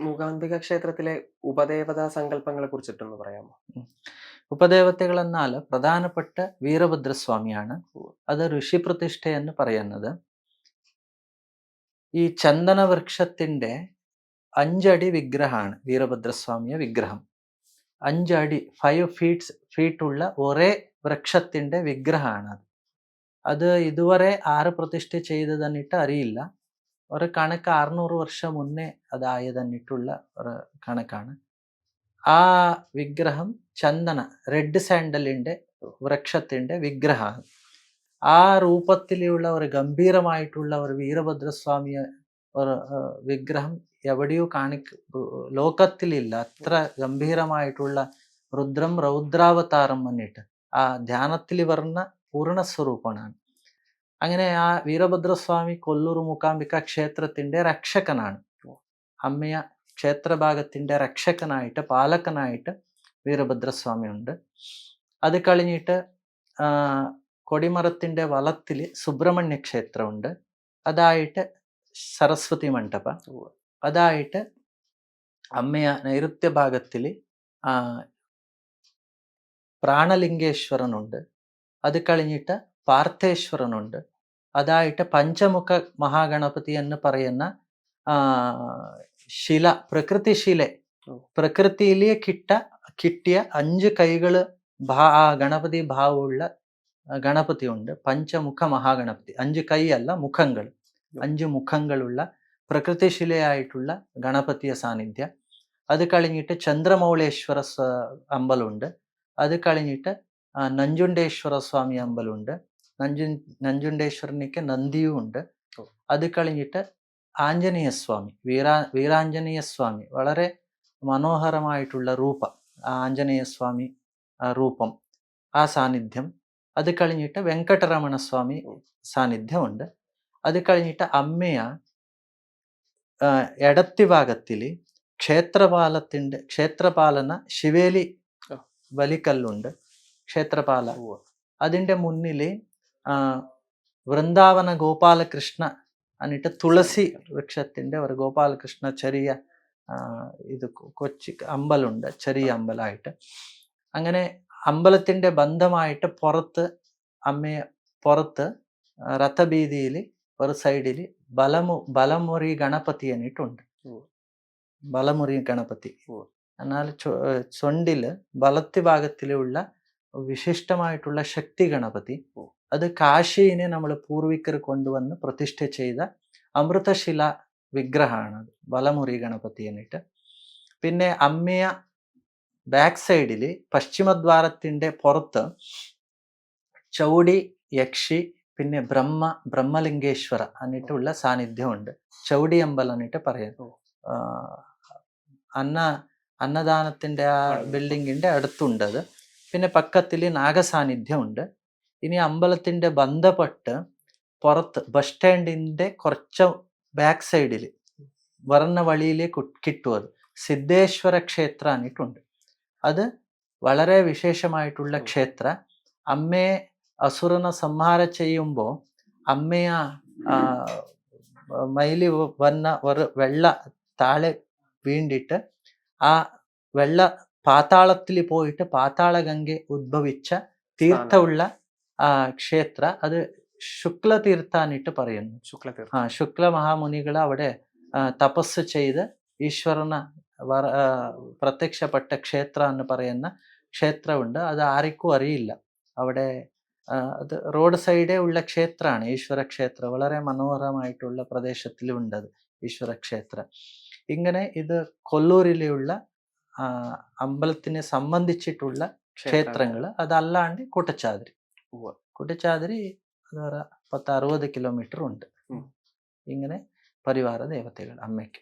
മൂകാംബിക ക്ഷേത്രത്തിലെ ഉപദേവതാ സങ്കല്പങ്ങളെ കുറിച്ചിട്ടൊന്ന് പറയാമോ? ഉപദേവതകൾ എന്നാൽ പ്രധാനപ്പെട്ട വീരഭദ്രസ്വാമിയാണ് അത് ഋഷിപ്രതിഷ്ഠ എന്ന് പറയുന്നത്. ഈ ചന്ദനവൃക്ഷത്തിന്റെ അഞ്ചടി വിഗ്രഹമാണ് വീരഭദ്രസ്വാമിയ വിഗ്രഹം. അഞ്ചടി ഫൈവ് ഫീറ്റ്സ് ഫീറ്റ് ഉള്ള ഒരേ വൃക്ഷത്തിന്റെ വിഗ്രഹമാണ് അത് ഇതുവരെ ആര് പ്രതിഷ്ഠ ചെയ്തതെന്നിട്ട് അറിയില്ല. ഒരു കണക്ക് അറുന്നൂറ് വർഷം മുന്നേ അതായി തന്നിട്ടുള്ള ഒരു കണക്കാണ്. ആ വിഗ്രഹം ചന്ദന റെഡ് സാൻഡലിന്റെ വൃക്ഷത്തിന്റെ വിഗ്രഹമാണ്. ആ രൂപത്തിലുള്ള ഒരു ഗംഭീരമായിട്ടുള്ള ഒരു വീരഭദ്രസ്വാമിയ ഒരു വിഗ്രഹം എവിടെയോ കാണിക്ക ലോകത്തിലില്ല. അത്ര ഗംഭീരമായിട്ടുള്ള രുദ്രം രൗദ്രാവതാരം വന്നിട്ട് ആ ധ്യാനത്തിൽ വരുന്ന പൂർണ സ്വരൂപനാണ് അങ്ങനെ ആ വീരഭദ്രസ്വാമി കൊല്ലൂർ മൂക്കാംബിക്ക ക്ഷേത്രത്തിന്റെ രക്ഷകനാണ്. അമ്മയ ക്ഷേത്രഭാഗത്തിന്റെ രക്ഷകനായിട്ട് പാലക്കനായിട്ട് വീരഭദ്രസ്വാമി ഉണ്ട് അത് കഴിഞ്ഞിട്ട് കൊടിമരത്തിന്റെ വലത്തിൽ സുബ്രഹ്മണ്യ ക്ഷേത്രമുണ്ട്. അതായിട്ട് സരസ്വതി മണ്ഡപ. അതായിട്ട് അമ്മയ നൈരുത്യ ഭാഗത്തിൽ പ്രാണലിംഗേശ്വരനുണ്ട്. അത് കഴിഞ്ഞിട്ട് പാർത്ഥേശ്വരനുണ്ട്. അതായിട്ട് പഞ്ചമുഖ മഹാഗണപതി എന്ന് പറയുന്ന ആ, ശില പ്രകൃതി ശില ഓ. പ്രകൃതിയിലെ കിട്ട കിട്ടിയ അഞ്ച് കൈകള് ഭാ ആ ഗണപതി ഭാവമുള്ള ആ, ഗണപതി ഉണ്ട് പഞ്ചമുഖ മഹാഗണപതി അഞ്ച് കൈ അല്ല മുഖങ്ങൾ അഞ്ച് മുഖങ്ങളുള്ള പ്രകൃതി ശിലയായിട്ടുള്ള ഗണപതിയ സാന്നിധ്യ അത് കഴിഞ്ഞിട്ട് ചന്ദ്രമൗളേശ്വര സ്വ അമ്പലമുണ്ട് അത് കഴിഞ്ഞിട്ട് ആ, ನಂಜುಂಡೇಶ್ವರ സ്വാമി അമ്പലമുണ്ട് നഞ്ചു നഞ്ചുണ്ടേശ്വരനിക്ക് നന്ദിയും ഉണ്ട് അത് കഴിഞ്ഞിട്ട് ആഞ്ജനേയ സ്വാമി വീരാ വീരാഞ്ജനേയ സ്വാമി വളരെ മനോഹരമായിട്ടുള്ള രൂപം ആഞ്ജനേയ സ്വാമി രൂപം ആ സാന്നിധ്യം. അത് കഴിഞ്ഞിട്ട് വെങ്കട്ടരമണ സ്വാമി സാന്നിധ്യമുണ്ട്. അത് കഴിഞ്ഞിട്ട് അമ്മയ എടത്തി ഭാഗത്തിൽ ക്ഷേത്രപാലത്തിന്റെ ക്ഷേത്രപാലന ശിവേലി വലിക്കല്ലുണ്ട് ക്ഷേത്രപാല. അതിന്റെ മുന്നിൽ വൃന്ദാവന ഗോപാലകൃഷ്ണ എന്നിട്ട് തുളസി വൃക്ഷത്തിന്റെ ഒരു ഗോപാലകൃഷ്ണ ചെറിയ ഇത് കൊച്ചി അമ്പലുണ്ട് ചെറിയ അമ്പലമായിട്ട് അങ്ങനെ അമ്പലത്തിന്റെ ബന്ധമായിട്ട് പുറത്ത് അമ്മയെ പുറത്ത് രഥബീതിയിൽ ഒരു സൈഡിൽ ബലമു ബലമുറി ഗണപതി എന്നിട്ടുണ്ട് ബലമുറി ഗണപതി. എന്നാൽ ചൊണ്ടിൽ ബലത്തി ഭാഗത്തിലുള്ള വിശിഷ്ടമായിട്ടുള്ള ശക്തി ഗണപതി. അത് കാശിനെ നമ്മൾ പൂർവികർ കൊണ്ടുവന്ന് പ്രതിഷ്ഠ ചെയ്ത അമൃതശില വിഗ്രഹമാണ് അത്. ബലമുറി ഗണപതി എന്നിട്ട്. പിന്നെ അമ്മയ ബാക്ക് സൈഡിൽ പശ്ചിമദ്വാരത്തിന്റെ പുറത്ത് ചൗടി യക്ഷി പിന്നെ ബ്രഹ്മ ബ്രഹ്മലിംഗേശ്വര എന്നിട്ടുള്ള സാന്നിധ്യമുണ്ട്. ചൗടി അമ്പലം എന്നിട്ട് പറയാം. അന്ന അന്നദാനത്തിന്റെ ആ ബിൽഡിങ്ങിന്റെ അടുത്തുണ്ടത് അത്. പിന്നെ പക്കത്തിൽ നാഗസാന്നിധ്യമുണ്ട്. ഇനി അമ്പലത്തിന്റെ ബന്ധപ്പെട്ട് പുറത്ത് ബസ് സ്റ്റാൻഡിന്റെ കുറച്ച് ബാക്ക് സൈഡിൽ വർണ വഴിയിലെ കിട്ടും അത്. സിദ്ധേശ്വര ക്ഷേത്ര എന്നിട്ടുണ്ട് അത് വളരെ വിശേഷമായിട്ടുള്ള ക്ഷേത്ര. അമ്മയെ അസുരനെ സംഹാര ചെയ്യുമ്പോൾ അമ്മയെ മയിലി വന്ന ഒരു വെള്ള താളെ വീണ്ടിട്ട് ആ വെള്ള പാതാളത്തിൽ പോയിട്ട് പാതാള ഗംഗെ ഉദ്ഭവിച്ച തീർത്ഥമുള്ള ക്ഷേത്ര അത് ശുക്ല തീർത്ഥ എന്നിട്ട് പറയുന്നു ശുക്ലതീർത്ഥം ആ ശുക്ല മഹാമുനികൾ അവിടെ തപസ് ചെയ്ത് ഈശ്വരന പ്രത്യക്ഷപ്പെട്ട ക്ഷേത്ര എന്ന് പറയുന്ന ക്ഷേത്രമുണ്ട്. അത് ആർക്കും അറിയില്ല. അവിടെ അത് റോഡ് സൈഡേ ഉള്ള ക്ഷേത്രമാണ് ഈശ്വര ക്ഷേത്രം. വളരെ മനോഹരമായിട്ടുള്ള പ്രദേശത്തിലുണ്ട് അത് ഈശ്വര ക്ഷേത്രം. ഇങ്ങനെ ഇത് കൊല്ലൂരിലുള്ള അമ്പലത്തിനെ സംബന്ധിച്ചിട്ടുള്ള ക്ഷേത്രങ്ങൾ. അതല്ലാണ്ട് കുട്ടച്ചാതിരി. ഉവ്വ്. കുട്ടിച്ചാതിരി എന്ന് ഒരു പത്ത് അറുപത് കിലോമീറ്റർ ഉണ്ട് ഇങ്ങനെ പരിവാര ദേവതകൾ അമ്മയ്ക്ക്.